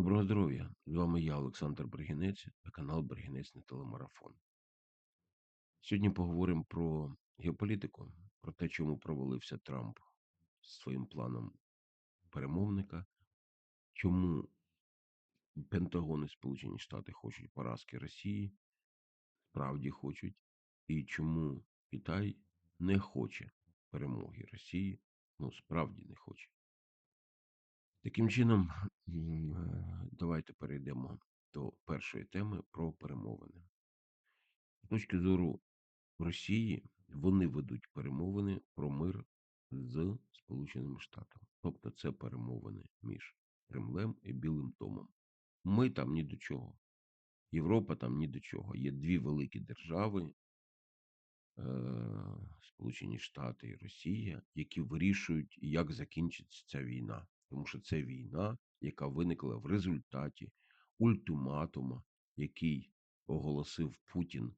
Доброго здоров'я! З вами я, Олександр Бригінець, та канал Бригінець на телемарафон. Сьогодні поговоримо про геополітику, про те, чому провалився Трамп з своїм планом перемовника, чому Пентагон і Сполучені Штати хочуть поразки Росії, справді хочуть, і чому Китай не хоче перемоги Росії, ну справді не хоче. Таким чином, е, давайте перейдемо до першої теми про перемовини. З точки зору Росії, вони ведуть перемовини про мир з Сполученими Штатами. Тобто це перемовини між Кремлем і Білим Домом. Ми там ні до чого. Європа там ні до чого. Є дві великі держави, е, Сполучені Штати і Росія, які вирішують, як закінчиться ця війна. Тому що це війна, яка виникла в результаті ультиматума, який оголосив Путін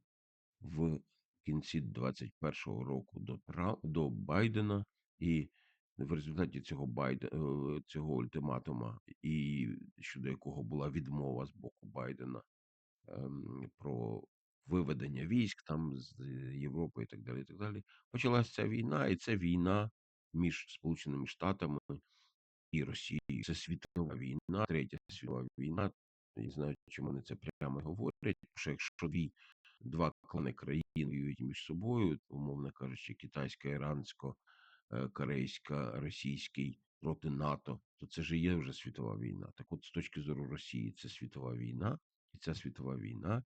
в кінці 21-го року до Тра... до Байдена, і в результаті цього Байде... е, цього ультиматума, і щодо якого була відмова з боку Байдена ем, про виведення військ там з Європи і так далі. і так далі, Почалася ця війна, і це війна між Сполученими Штатами і Росією. Це світова війна, третя світова війна. Я не знаю, чому вони це прямо говорять. Що якщо дві два клани країн воюють між собою, умовно кажучи, китайська, ірансько, е, корейська, російський проти НАТО, то це ж є вже світова війна. Так, от з точки зору Росії, це світова війна, і ця світова війна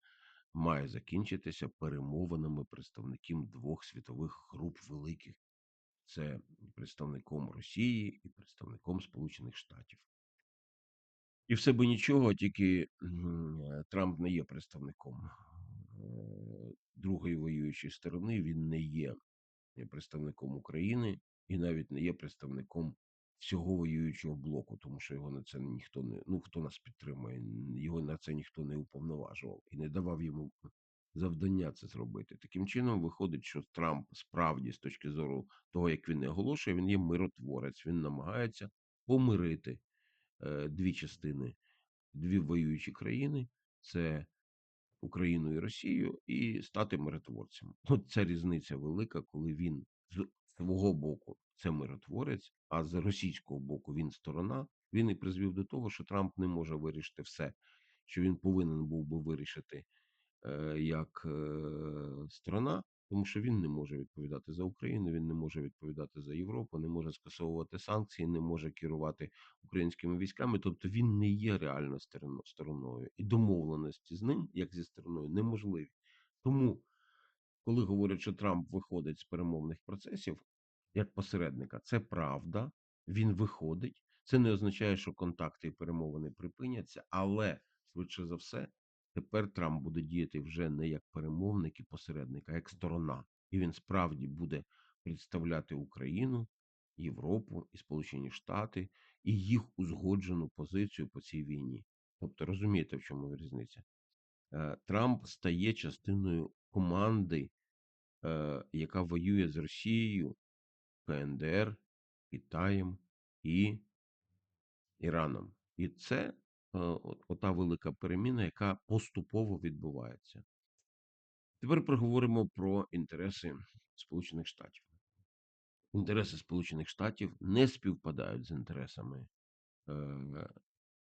має закінчитися перемовинами представників двох світових груп великих. Це представником Росії і представником Сполучених Штатів. І все би нічого, тільки е, Трамп не є представником е, другої воюючої сторони, він не є представником України і навіть не є представником всього воюючого блоку, тому що його на це ніхто не ну хто нас підтримує, його на це ніхто не уповноважував і не давав йому завдання це зробити. Таким чином, виходить, що Трамп справді, з точки зору того, як він не оголошує, він є миротворець. Він намагається помирити е, дві частини, дві воюючі країни: це Україну і Росію, і стати миротворцем. От ця різниця велика, коли він з свого боку це миротворець, а з російського боку він сторона. Він і призвів до того, що Трамп не може вирішити все, що він повинен був би вирішити як е, сторона, тому що він не може відповідати за Україну, він не може відповідати за Європу, не може скасовувати санкції, не може керувати українськими військами. Тобто він не є реально стороною, і домовленості з ним, як зі стороною, неможливі. Тому, коли говорять, що Трамп виходить з перемовних процесів як посередника, це правда. Він виходить. Це не означає, що контакти і перемовини припиняться, але швидше за все, тепер Трамп буде діяти вже не як перемовник і посередник, а як сторона. І він справді буде представляти Україну, Європу і Сполучені Штати і їх узгоджену позицію по цій війні. Тобто розумієте, в чому різниця? Е, Трамп стає частиною команди, е, яка воює з Росією, КНДР, Китаєм і Іраном. І це ота велика переміна, яка поступово відбувається. Тепер проговоримо про інтереси Сполучених Штатів. Інтереси Сполучених Штатів не співпадають з інтересами е,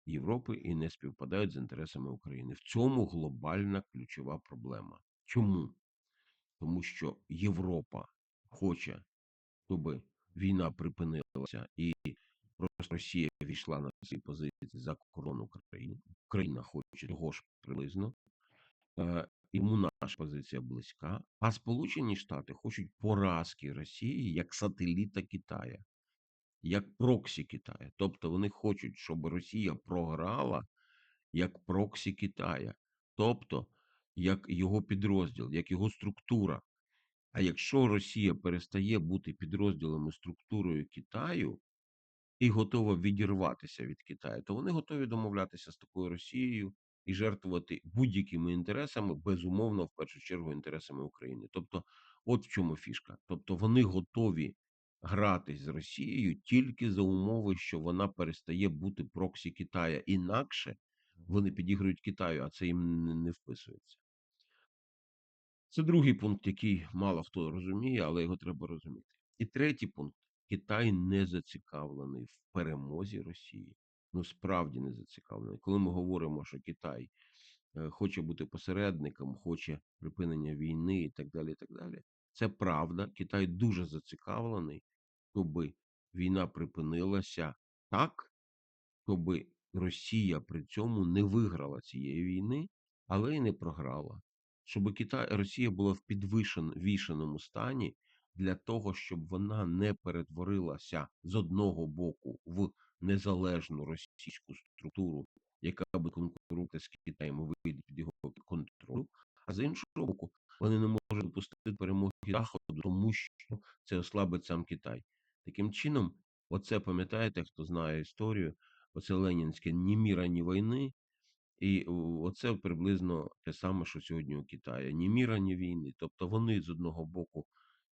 Європи і не співпадають з інтересами України. В цьому глобальна ключова проблема. Чому? Тому що Європа хоче, щоб війна припинилася і Росія війшла на свої позиції за кордон України. Україна хоче того ж приблизно. Е, Йому наша позиція близька, а Сполучені Штати хочуть поразки Росії як сателіта Китая, як проксі Китая. Тобто вони хочуть, щоб Росія програла як проксі Китая, тобто як його підрозділ, як його структура. А якщо Росія перестає бути підрозділом структурою Китаю і готова відірватися від Китаю, то вони готові домовлятися з такою Росією і жертвувати будь-якими інтересами, безумовно, в першу чергу, інтересами України. Тобто, от в чому фішка. Тобто, вони готові гратись з Росією тільки за умови, що вона перестає бути проксі Китая. Інакше вони підігрують Китаю, а це їм не, не вписується. Це другий пункт, який мало хто розуміє, але його треба розуміти. І третій пункт: Китай не зацікавлений в перемозі Росії. Ну, справді не зацікавлений. Коли ми говоримо, що Китай е, хоче бути посередником, хоче припинення війни і так далі. і так далі. Це правда. Китай дуже зацікавлений, щоб війна припинилася так, щоб Росія при цьому не виграла цієї війни, але й не програла. Щоб Китай, Росія була в підвішеному стані для того, щоб вона не перетворилася з одного боку в незалежну російську структуру, яка би конкурувати з Китаєм і вийде під його контролю. А з іншого боку, вони не можуть допустити перемоги Заходу, тому що це ослабить сам Китай. Таким чином, оце пам'ятаєте, хто знає історію, оце Ленінське ні міра, ні війни. І оце приблизно те саме, що сьогодні у Китаї. Ні міра, ні війни. Тобто вони з одного боку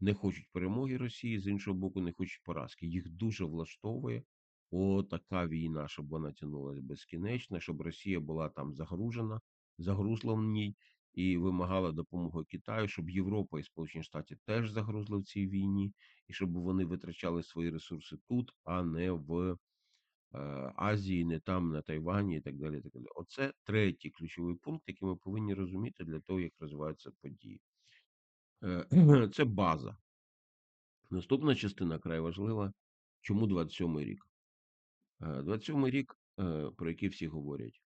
не хочуть перемоги Росії, з іншого боку, не хочуть поразки. Їх дуже влаштовує отака війна, щоб вона тягнулася безкінечно, щоб Росія була там загружена, загрузла в ній і вимагала допомоги Китаю, щоб Європа і Сполучені Штати теж загрузли в цій війні, і щоб вони витрачали свої ресурси тут, а не в. Е, Азії, не там, на Тайвані і так далі. Так далі. Оце третій ключовий пункт, який ми повинні розуміти для того, як розвиваються події. Е, Це база. Наступна частина край важлива. Чому 27-й рік? 27-й рік, е, про який всі говорять,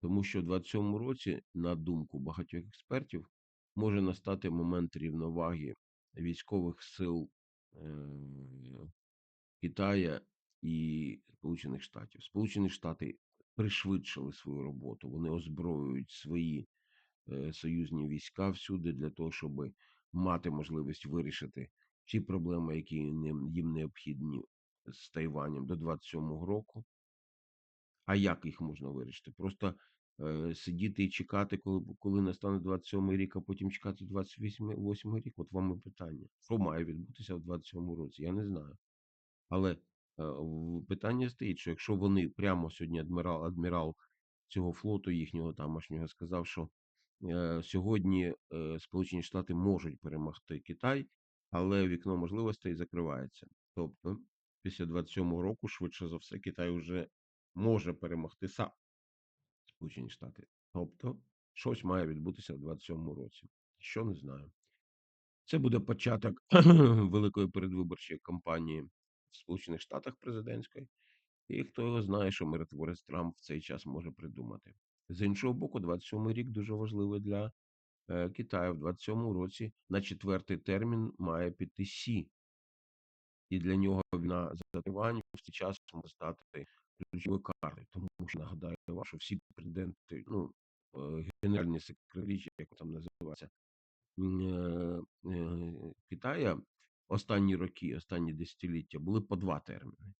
тому що в 27-му році, на думку багатьох експертів, може настати момент рівноваги військових сил Китая і Сполучених Штатів. Сполучені Штати пришвидшили свою роботу. Вони озброюють свої е, союзні війська всюди для того, щоб мати можливість вирішити ці проблеми, які їм необхідні з Тайванем до 27-го року. А як їх можна вирішити? Просто е, сидіти і чекати, коли коли настане 27-й рік, а потім чекати 28-й рік. От вам і питання. Що має відбутися в 27-му році? Я не знаю. Але е, питання стоїть, що якщо вони прямо сьогодні адмірал адмірал цього флоту їхнього тамошнього сказав, що сьогодні е, Сполучені Штати можуть перемогти Китай, але вікно можливостей закривається. Тобто, після 27-го року, швидше за все, Китай вже може перемогти сам Сполучені Штати. Тобто, щось має відбутися в 27-му році. Що не знаю. Це буде початок великої передвиборчої кампанії в Сполучених Штатах президентської, і хто його знає, що миротворець Трамп в цей час може придумати. З іншого боку, 27-й рік дуже важливий для е, Китаю. В 27-му році на четвертий термін має піти Сі. І для нього війна за Тайвань в цей час може стати ключовою картою. Тому що нагадаю вам, що всі президенти, ну е, генеральні секретарі, як там називається, е, Китая останні роки, останні десятиліття були по два терміни.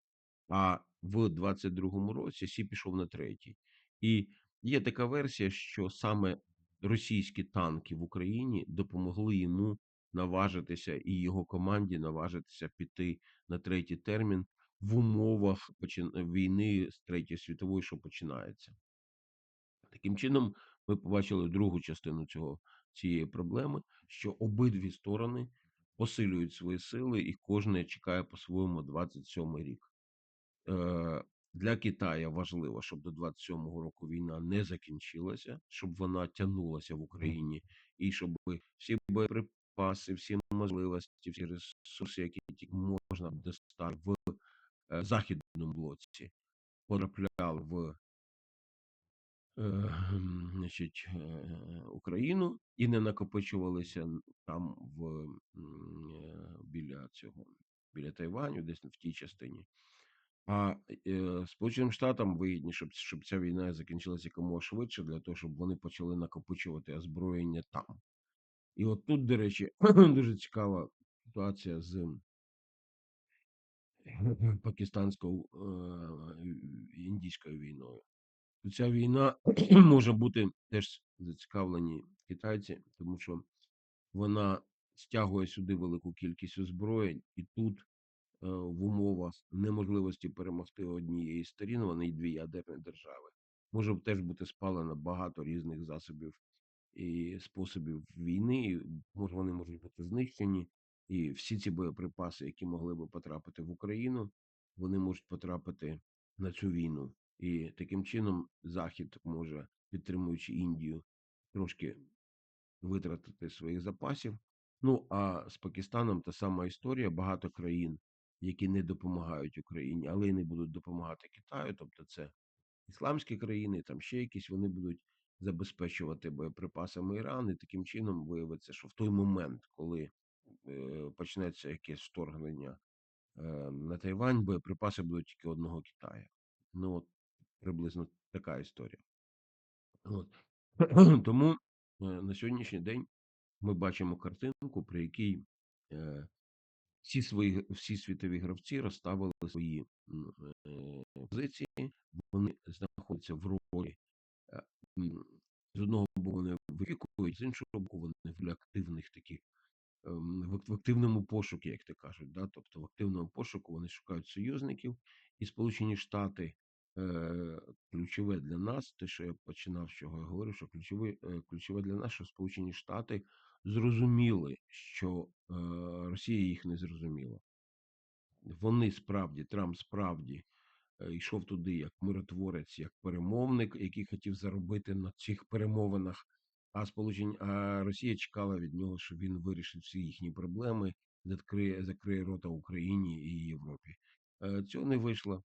А в 22-му році Сі пішов на третій. І є така версія, що саме російські танки в Україні допомогли йому наважитися і його команді наважитися піти на третій термін в умовах війни з третьої світової, що починається. Таким чином, ми побачили другу частину цього цієї проблеми, що обидві сторони посилюють свої сили, і кожен чекає по-своєму 27 рік. Е, Для Китаю важливо, щоб до 27-го року війна не закінчилася, щоб вона тягнулася в Україні, і щоб всі боєприпаси, всі можливості, всі ресурси, які тільки можна достати в е, західному блоці, потрапляли в Е, значить, е, Україну і не накопичувалися там в е, біля цього, біля Тайваню, десь в тій частині. А е, Сполученим Штатам вигідні, щоб щоб ця війна закінчилася якомога швидше, для того, щоб вони почали накопичувати озброєння там. І от тут, до речі, дуже цікава ситуація з пакистанською е, індійською війною. Ця війна може бути теж зацікавлені китайці, тому що вона стягує сюди велику кількість озброєнь, і тут в умовах неможливості перемогти однієї сторін, вони й дві ядерні держави. Може теж бути спалено багато різних засобів і способів війни. і, Може, вони можуть бути знищені, і всі ці боєприпаси, які могли би потрапити в Україну, вони можуть потрапити на цю війну. І таким чином Захід може, підтримуючи Індію, трошки витратити своїх запасів. Ну а з Пакистаном та сама історія. Багато країн, які не допомагають Україні, але й не будуть допомагати Китаю. Тобто, це ісламські країни, там ще якісь вони будуть забезпечувати боєприпасами Іран, і таким чином виявиться, що в той момент, коли е, почнеться якесь вторгнення е, на Тайвань, боєприпаси будуть тільки одного Китаю. Ну от приблизно така історія. От. Тому е, на сьогоднішній день ми бачимо картинку, при якій е, всі свої всі світові гравці розставили свої е, позиції, вони знаходяться в ролі. Е, з одного боку вони випікують, з іншого боку, вони в активних таких ем, в активному пошуку, як ти кажуть. Да? Тобто в активному пошуку вони шукають союзників, і Сполучені Штати е, ключове для нас, те, що я починав, чого я говорив, що ключове, е, ключове для нас, що Сполучені Штати зрозуміли, що е, Росія їх не зрозуміла. Вони справді, Трамп справді е, йшов туди як миротворець, як перемовник, який хотів заробити на цих перемовинах. А сполучені а Росія чекала від нього, що він вирішить всі їхні проблеми, закриє закриє рота Україні і Європі. Е, цього не вийшло.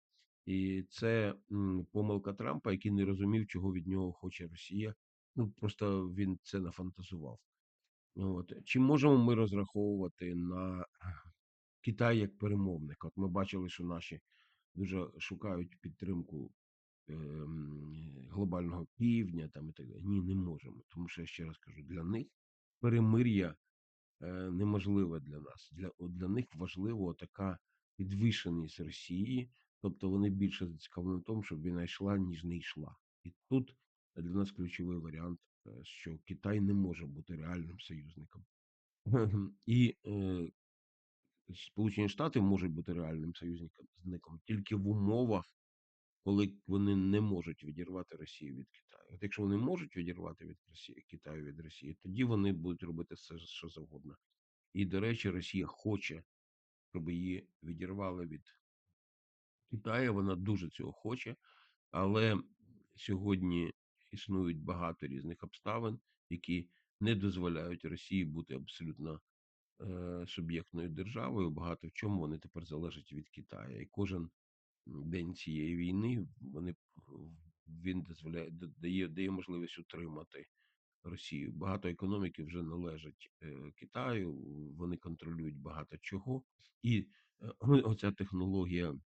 І це м, помилка Трампа, який не розумів, чого від нього хоче Росія. Ну просто він це нафантазував. От. Чи можемо ми розраховувати на Китай як перемовник? От ми бачили, що наші дуже шукають підтримку е, глобального півдня там і так далі. Ні, не можемо. Тому що я ще раз кажу, для них перемир'я е, неможливе для нас. Для, для них важливо така підвішеність Росії, тобто вони більше зацікавлені в тому, щоб війна йшла, ніж не йшла. І тут для нас ключовий варіант що Китай не може бути реальним союзником. І е, Сполучені Штати можуть бути реальним союзником тільки в умовах, коли вони не можуть відірвати Росію від Китаю. От якщо вони можуть відірвати від Росії Китаю від Росії, тоді вони будуть робити все, що завгодно. І, до речі, Росія хоче, щоб її відірвали від Китаю. Вона дуже цього хоче, але сьогодні існують багато різних обставин, які не дозволяють Росії бути абсолютно е, суб'єктною державою. Багато в чому вони тепер залежать від Китаю. І кожен день цієї війни вони він дозволяє дає, дає можливість утримати. Росію багато економіки вже належить е, Китаю, вони контролюють багато чого, і е, оця технологія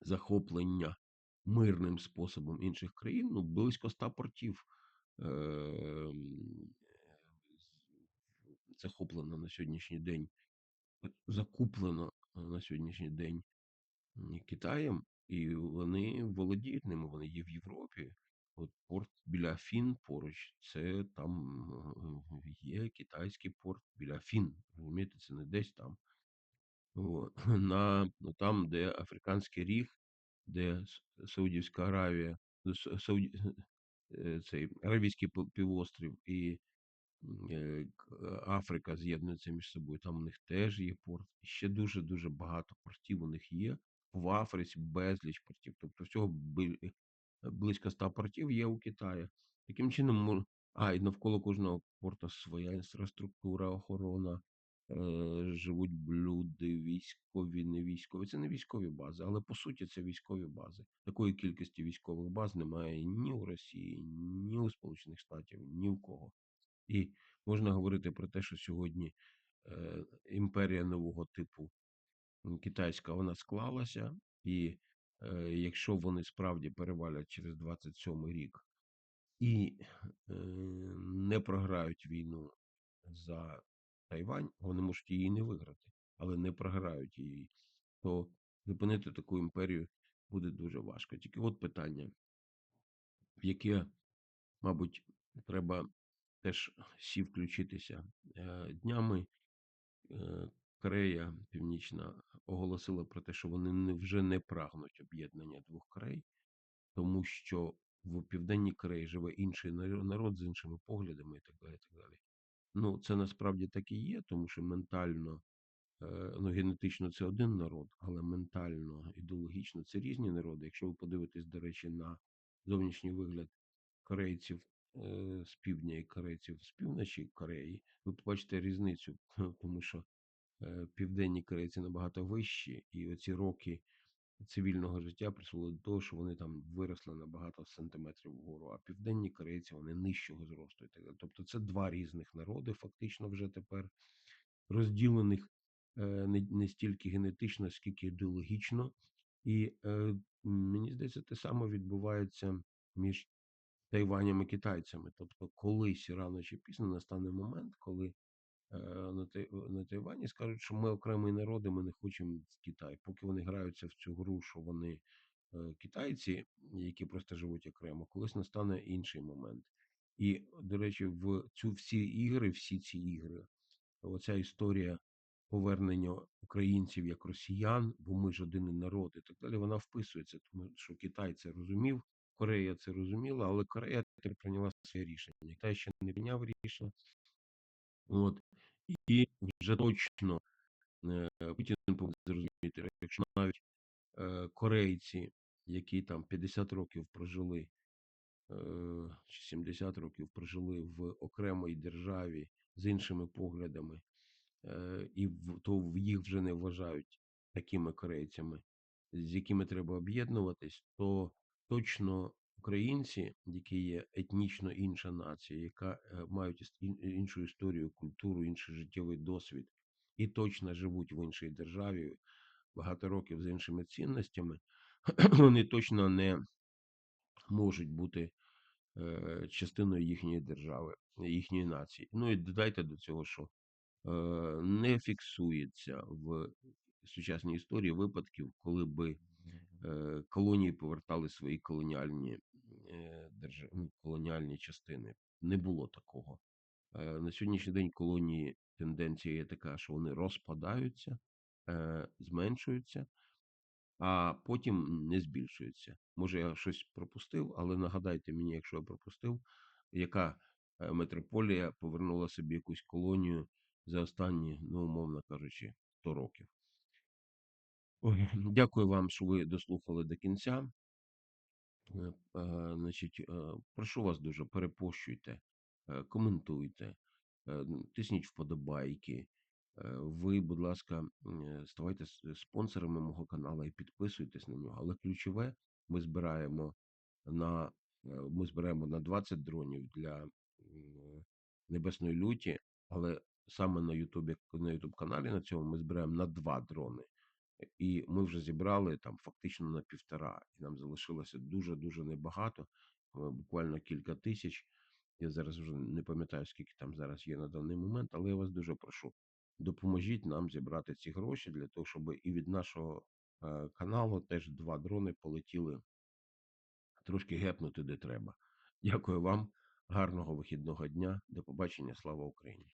захоплення мирним способом інших країн, ну, близько ста портів е, захоплено на сьогоднішній день, закуплено на сьогоднішній день Китаєм, і вони володіють ними, вони є в Європі. От порт біля Фін поруч, це там є китайський порт біля Фін. Розумієте, це не десь там. О, на, ну, Там, де Африканський ріг, де Саудівська Аравія, Сауді, е, цей Аравійський півострів і е, Африка з'єднуються між собою. Там у них теж є порт. І ще дуже дуже багато портів у них є. В Африці безліч портів. Тобто всього близько ста портів є у Китаї. Таким чином, а і навколо кожного порту своя інфраструктура, охорона. Е, живуть люди, військові, не військові. Це не військові бази, але по суті це військові бази. Такої кількості військових баз немає ні у Росії, ні у Сполучених Штатів, ні у кого. І можна говорити про те, що сьогодні е, імперія нового типу китайська вона склалася, і е, якщо вони справді перевалять через 27 рік і е, не програють війну за Тайвань, вони можуть її не виграти, але не програють її, то зупинити таку імперію буде дуже важко. Тільки от питання, в яке, мабуть, треба теж всі включитися е, днями. Е, Корея Північна оголосила про те, що вони вже не прагнуть об'єднання двох Корей, тому що в Південній Кореї живе інший народ з іншими поглядами і так далі. і так далі. Ну, це насправді так і є, тому що ментально, е, ну, генетично це один народ, але ментально, ідеологічно це різні народи. Якщо ви подивитесь, до речі, на зовнішній вигляд корейців е, з півдня і корейців з півночі Кореї, ви побачите різницю, тому що е, південні корейці набагато вищі, і оці роки цивільного життя призвело до того, що вони там виросли на багато сантиметрів вгору, а південні корейці вони нижчого зросту. Тобто це два різних народи, фактично вже тепер розділених е, не, стільки генетично, скільки ідеологічно. І е, мені здається, те саме відбувається між Тайванем і китайцями. Тобто, колись рано чи пізно настане момент, коли на, Тай- на Тайвані скажуть, що ми окремий народ, і ми не хочемо Китай. Поки вони граються в цю гру, що вони е, китайці, які просто живуть окремо, колись настане інший момент. І, до речі, в цю всі ігри, всі ці ігри, оця історія повернення українців як росіян, бо ми ж один народ і так далі, вона вписується, тому що Китай це розумів, Корея це розуміла, але Корея тепер прийняла своє рішення. Китай ще не прийняв рішення. От і вже точно е, Путін повинен зрозуміти, якщо навіть е, корейці, які там 50 років прожили, е, чи 70 років прожили в окремій державі з іншими поглядами, і то їх вже не вважають такими корейцями, з якими треба об'єднуватись, то точно українці, які є етнічно інша нація, яка е, мають іншу історію, культуру, інший життєвий досвід, і точно живуть в іншій державі багато років з іншими цінностями, вони точно не можуть бути е, частиною їхньої держави, їхньої нації. Ну і додайте до цього, що е, не фіксується в сучасній історії випадків, коли би колонії повертали свої колоніальні держ... ну, колоніальні частини. Не було такого. Е, на сьогоднішній день колонії тенденція є така, що вони розпадаються, е, зменшуються, а потім не збільшуються. Може, я щось пропустив, але нагадайте мені, якщо я пропустив, яка е, метрополія повернула собі якусь колонію за останні, ну, умовно кажучи, 100 років. Ой, дякую вам, що ви дослухали до кінця. Е, е, Значить, е, прошу вас дуже, перепощуйте, коментуйте, е, тисніть вподобайки. Ви, будь ласка, ставайте спонсорами мого каналу і підписуйтесь на нього. Але ключове, ми збираємо на ми збираємо на 20 дронів для небесної люті, але саме на Ютубі на Ютуб каналі на цьому ми збираємо на 2 дрони. І ми вже зібрали там фактично на півтора, і нам залишилося дуже-дуже небагато, е, буквально кілька тисяч. Я зараз вже не пам'ятаю, скільки там зараз є на даний момент, але я вас дуже прошу, допоможіть нам зібрати ці гроші для того, щоб і від нашого е, каналу теж два дрони полетіли трошки гепнути де треба. Дякую вам, гарного вихідного дня. До побачення, слава Україні!